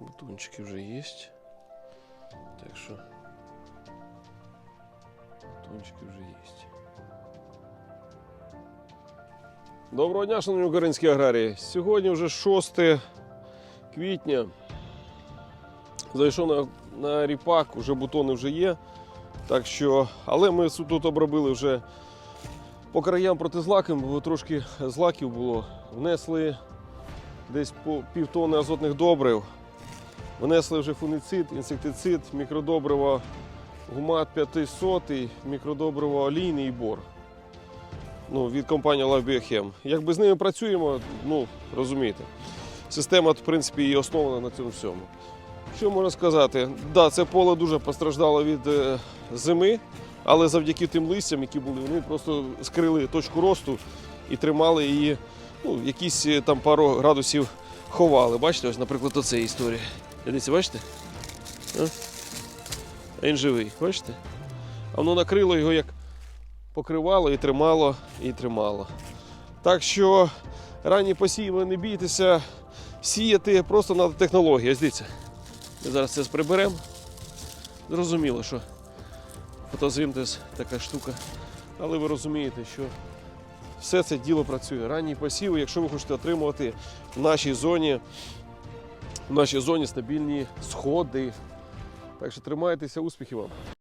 Бутончики вже є. Так що бутончики вже є. Доброго дня, шановні українські аграрії. Сьогодні вже 6 квітня. Зайшов на, на ріпак, вже бутони вже є. Так що, але ми тут обробили вже по краям протизлаком, бо трошки злаків було. Внесли десь по півтони азотних добрив. Внесли вже фунгіцид, інсектицид, мікродобриво гумат 500, мікродобриво олійний бор. Ну, від компанії Live Biochem. Якби з ними працюємо, ну розумієте. Система, в принципі, і основана на цьому всьому. Що можна сказати? Да, це поле дуже постраждало від е, зими, але завдяки тим листям, які були, вони просто скрили точку росту і тримали її, ну, якісь е, там пару градусів ховали. Бачите, ось, наприклад, оце історія. Дивіться, бачите? А? Він живий, бачите? А воно накрило його як покривало і тримало, і тримало. Так що ранні посіви не бійтеся, сіяти просто треба технологія. Дивіться. Ми зараз це приберемо. Зрозуміло, що фотосинтез така штука. Але ви розумієте, що все це діло працює. Ранні посіви, якщо ви хочете отримувати в нашій зоні, в нашій зоні стабільні сходи. Так що тримайтеся, успіхів вам!